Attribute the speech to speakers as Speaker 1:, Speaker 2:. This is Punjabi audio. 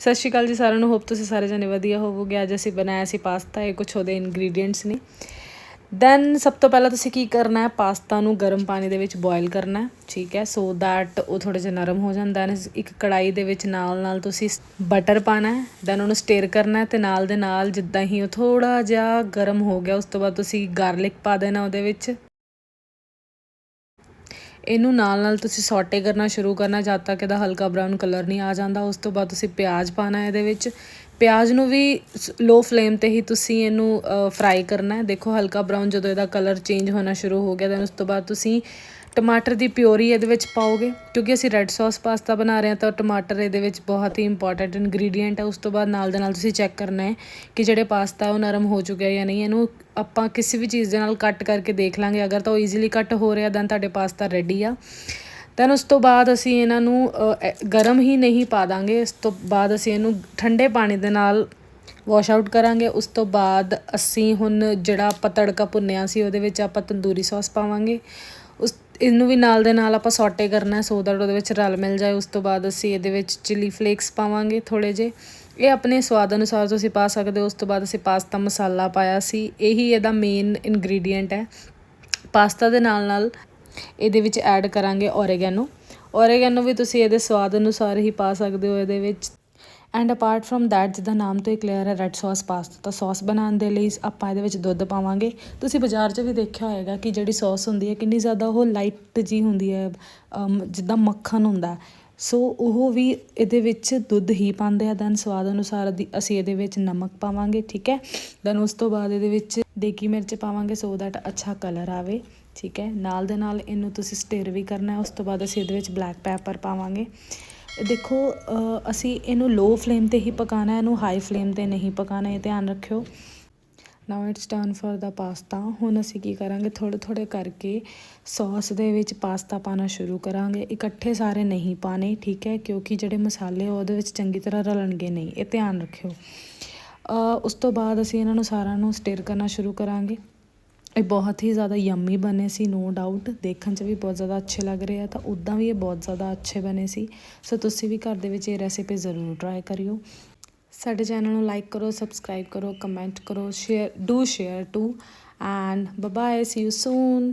Speaker 1: ਸਤਿ ਸ਼੍ਰੀ ਅਕਾਲ ਜੀ ਸਾਰਿਆਂ ਨੂੰ ਹੋਪ ਤੁਸੀਂ ਸਾਰੇ ਜਣੇ ਵਧੀਆ ਹੋਵੋਗੇ। ਅੱਜ ਅਸੀਂ ਬਣਾਇਆ ਸੀ ਪਾਸਤਾ, ਇਹ ਕੁਝ ਉਹਦੇ ਇਨਗਰੀਡੀਅੰਟਸ ਨੇ। ਦੈਨ ਸਭ ਤੋਂ ਪਹਿਲਾਂ ਤੁਸੀਂ ਕੀ ਕਰਨਾ ਹੈ, ਪਾਸਤਾ ਨੂੰ ਗਰਮ ਪਾਣੀ ਦੇ ਵਿੱਚ ਬੋਇਲ ਕਰਨਾ ਹੈ, ਠੀਕ ਹੈ। ਸੋ ਦੈਟ ਉਹ ਥੋੜਾ ਜਿਹਾ ਨਰਮ ਹੋ ਜਾਂਦਾ ਹੈ। ਇੱਕ ਕੜਾਈ ਦੇ ਵਿੱਚ ਨਾਲ ਨਾਲ ਤੁਸੀਂ ਬਟਰ ਪਾਣਾ ਹੈ ਦੈਨ ਉਹਨੂੰ ਸਟੇਰ ਕਰਨਾ ਹੈ ਤੇ ਨਾਲ ਦੇ ਨਾਲ ਜਿੱਦਾਂ ਹੀ ਉਹ ਥੋੜਾ ਜਿਹਾ ਗਰਮ ਹੋ ਗਿਆ, ਉਸ ਤੋਂ ਬਾਅਦ ਤੁਸੀਂ ਗਾਰਲਿਕ ਪਾ ਦੇਣਾ ਉਹਦੇ ਵਿੱਚ। ਇਹਨੂੰ ਨਾਲ ਨਾਲ ਤੁਸੀਂ ਸੌਟੇ ਕਰਨਾ ਸ਼ੁਰੂ ਕਰਨਾ, ਜਦ ਤੱਕ ਇਹਦਾ ਹਲਕਾ ਬਰਾਊਨ ਕਲਰ ਨਹੀਂ ਆ ਜਾਂਦਾ, ਉਸ ਤੋਂ ਬਾਅਦ ਤੁਸੀਂ ਪਿਆਜ਼ ਪਾਣਾ ਇਹਦੇ ਵਿੱਚ। ਪਿਆਜ਼ ਨੂੰ ਵੀ ਲੋ ਫਲੇਮ ਤੇ ਹੀ ਤੁਸੀਂ ਇਹਨੂੰ ਫਰਾਈ ਕਰਨਾ ਹੈ। ਦੇਖੋ ਹਲਕਾ ਬਰਾਊਨ ਜਦੋਂ ਇਹਦਾ ਕਲਰ ਚੇਂਜ ਹੋਣਾ ਸ਼ੁਰੂ ਹੋ ਗਿਆ ਤਾਂ ਉਸ ਤੋਂ ਬਾਅਦ ਤੁਸੀਂ ਟਮਾਟਰ ਦੀ ਪਿਓਰੀ ਇਹਦੇ ਵਿੱਚ ਪਾਓਗੇ? ਕਿਉਂਕਿ ਅਸੀਂ ਰੈੱਡ ਸੌਸ ਪਾਸਤਾ ਬਣਾ ਰਹੇ ਹਾਂ ਤਾਂ ਟਮਾਟਰ ਇਹਦੇ ਵਿੱਚ ਬਹੁਤ ਹੀ ਇੰਪੋਰਟੈਂਟ ਇਨਗਰੀਡੀਅੰਟ ਹੈ। ਉਸ ਤੋਂ ਬਾਅਦ ਨਾਲ ਦੇ ਨਾਲ ਤੁਸੀਂ ਚੈੱਕ ਕਰਨਾ ਹੈ ਕਿ ਜਿਹੜੇ ਪਾਸਤਾ ਉਹ ਨਰਮ ਹੋ ਚੁੱਕਿਆ ਜਾਂ ਨਹੀਂ। ਇਹਨੂੰ ਆਪਾਂ ਕਿਸੇ ਵੀ ਚੀਜ਼ ਦੇ ਨਾਲ ਕੱਟ ਕਰਕੇ ਦੇਖ ਲਾਂਗੇ। ਅਗਰ ਤਾਂ ਉਹ ਈਜ਼ੀਲੀ ਕੱਟ ਹੋ ਰਿਹਾ ਦੈਨ ਤੁਹਾਡੇ ਪਾਸਤਾ ਰੈਡੀ ਆ। ਦੈਨ ਉਸ ਤੋਂ ਬਾਅਦ ਅਸੀਂ ਇਹਨਾਂ ਨੂੰ ਗਰਮ ਹੀ ਨਹੀਂ ਪਾ ਦਾਂਗੇ। ਇਸ ਤੋਂ ਬਾਅਦ ਅਸੀਂ ਇਹਨੂੰ ਠੰਡੇ ਪਾਣੀ ਦੇ ਨਾਲ ਵਾਸ਼ ਆਊਟ ਕਰਾਂਗੇ। ਉਸ ਤੋਂ ਬਾਅਦ ਅਸੀਂ ਹੁਣ ਜਿਹੜਾ ਆਪਾਂ ਤੜਕਾ ਭੁੰਨਿਆ ਸੀ, ਉਹਦੇ ਵਿੱਚ ਆਪਾਂ ਤੰਦੂਰੀ ਸੌਸ ਪਾਵਾਂਗੇ। ਉਸ ਇਹਨੂੰ ਵੀ ਨਾਲ ਦੇ ਨਾਲ ਆਪਾਂ ਸੌਟੇ ਕਰਨਾ ਸੋ ਦੈਟ ਉਹਦੇ ਵਿੱਚ ਰਲ ਮਿਲ ਜਾਏ, ਉਸ ਤੋਂ ਬਾਅਦ ਅਸੀਂ ਇਹਦੇ ਵਿੱਚ ਚਿਲੀ ਫਲੇਕਸ ਪਾਵਾਂਗੇ ਥੋੜੇ ਜੇ ਇਹ ਆਪਣੇ ਸਵਾਦ ਅਨੁਸਾਰ ਤੁਸੀਂ ਪਾ ਸਕਦੇ ਹੋ, ਉਸ ਤੋਂ ਬਾਅਦ ਅਸੀਂ ਪਾਸਤਾ ਮਸਾਲਾ ਪਾਇਆ ਸੀ। ਇਹੀ ਇਹਦਾ ਮੇਨ ਇਨਗਰੀਡੀਅੰਟ ਹੈ। ਪਾਸਤਾ ਦੇ ਨਾਲ ਨਾਲ ਇਹਦੇ ਵਿੱਚ ਐਡ ਕਰਾਂਗੇ ਓਰੇਗੈਨੋ ਓਰੇਗੈਨੋ ਵੀ ਤੁਸੀਂ ਇਹਦੇ ਸਵਾਦ ਅਨੁਸਾਰ ਹੀ ਪਾ ਸਕਦੇ ਹੋ ਇਹਦੇ ਵਿੱਚ। ਐਂਡ ਅਪਾਰਟ ਫਰਮ ਦੈਟ ਜਿੱਦਾਂ ਨਾਮ ਤੋਂ ਹੀ ਕਲੀਅਰ ਹੈ ਰੈੱਡ ਸੌਸ ਪਾਸਤਾ ਤਾਂ ਸੌਸ ਬਣਾਉਣ ਦੇ ਲਈ ਆਪਾਂ ਇਹਦੇ ਵਿੱਚ ਦੁੱਧ ਪਾਵਾਂਗੇ। ਤੁਸੀਂ ਬਾਜ਼ਾਰ 'ਚ ਵੀ ਦੇਖਿਆ ਹੋਏਗਾ ਕਿ ਜਿਹੜੀ ਸੌਸ ਹੁੰਦੀ ਹੈ, ਕਿੰਨੀ ਜ਼ਿਆਦਾ ਉਹ ਲਾਈਟ ਜੀ ਹੁੰਦੀ ਹੈ ਜਿੱਦਾਂ ਮੱਖਣ ਹੁੰਦਾ। ਸੋ ਉਹ ਵੀ ਇਹਦੇ ਵਿੱਚ ਦੁੱਧ ਹੀ ਪਾਉਂਦੇ ਆ ਦੈਨ ਸਵਾਦ ਅਨੁਸਾਰ ਅਸੀਂ ਇਹਦੇ ਵਿੱਚ ਨਮਕ ਪਾਵਾਂਗੇ, ਠੀਕ ਹੈ? ਦੈਨ ਉਸ ਤੋਂ ਬਾਅਦ ਇਹਦੇ ਵਿੱਚ ਦੇਗੀ ਮਿਰਚ ਪਾਵਾਂਗੇ ਸੋ ਦੈਟ ਅੱਛਾ ਕਲਰ ਆਵੇ, ਠੀਕ ਹੈ? ਨਾਲ ਦੇ ਨਾਲ ਇਹਨੂੰ ਤੁਸੀਂ ਸਟਿਰ ਵੀ ਕਰਨਾ ਹੈ, ਉਸ ਤੋਂ ਬਾਅਦ ਅਸੀਂ ਇਹਦੇ ਵਿੱਚ ਬਲੈਕ ਪੈਪਰ ਪਾਵਾਂਗੇ। ਦੇਖੋ ਅਸੀਂ ਇਹਨੂੰ ਲੋ ਫਲੇਮ ਤੇ ਹੀ ਪਕਾਣਾ, ਇਹਨੂੰ ਹਾਈ ਫਲੇਮ ਤੇ ਨਹੀਂ ਪਕਾਣਾ, ਇਹ ਧਿਆਨ ਰੱਖਿਓ। Now it's turn for the pasta ਹੁਣ ਅਸੀਂ ਕੀ ਕਰਾਂਗੇ? ਥੋੜੇ ਥੋੜੇ ਕਰਕੇ ਸੌਸ ਦੇ ਵਿੱਚ ਪਾਸਤਾ ਪਾਣਾ ਸ਼ੁਰੂ ਕਰਾਂਗੇ। ਇਕੱਠੇ ਸਾਰੇ ਨਹੀਂ ਪਾਣੇ ਠੀਕ ਹੈ? ਕਿਉਂਕਿ ਜਿਹੜੇ ਮਸਾਲੇ ਉਹਦੇ ਵਿੱਚ ਚੰਗੀ ਤਰ੍ਹਾਂ ਰਲਣਗੇ ਨਹੀਂ। ਇਹ ਧਿਆਨ ਰੱਖਿਓ। ਉਸ ਤੋਂ ਬਾਅਦ ਅਸੀਂ ਇਹਨਾਂ ਨੂੰ ਸਾਰਿਆਂ ਨੂੰ ਸਟਿਰ ਕਰਨਾ ਸ਼ੁਰੂ ਕਰਾਂਗੇ। ਇਹ ਬਹੁਤ ਹੀ ਜ਼ਿਆਦਾ ਯੰਮੀ ਬਣੇ ਸੀ ਨੋ ਡਾਊਟ ਦੇਖਣ 'ਚ ਵੀ ਬਹੁਤ ਜ਼ਿਆਦਾ ਅੱਛੇ ਲੱਗ ਰਹੇ ਆ, ਤਾਂ ਉੱਦਾਂ ਵੀ ਇਹ ਬਹੁਤ ਜ਼ਿਆਦਾ ਅੱਛੇ ਬਣੇ ਸੀ। ਸੋ ਤੁਸੀਂ ਵੀ ਘਰ ਦੇ ਵਿੱਚ ਇਹ ਰੈਸਿਪੀ ਜ਼ਰੂਰ ਟਰਾਈ ਕਰਿਓ। ਸਾਡੇ ਚੈਨਲ ਨੂੰ ਲਾਈਕ ਕਰੋ ਸਬਸਕ੍ਰਾਈਬ ਕਰੋ ਕਮੈਂਟ ਕਰੋ share do share too and bye see you soon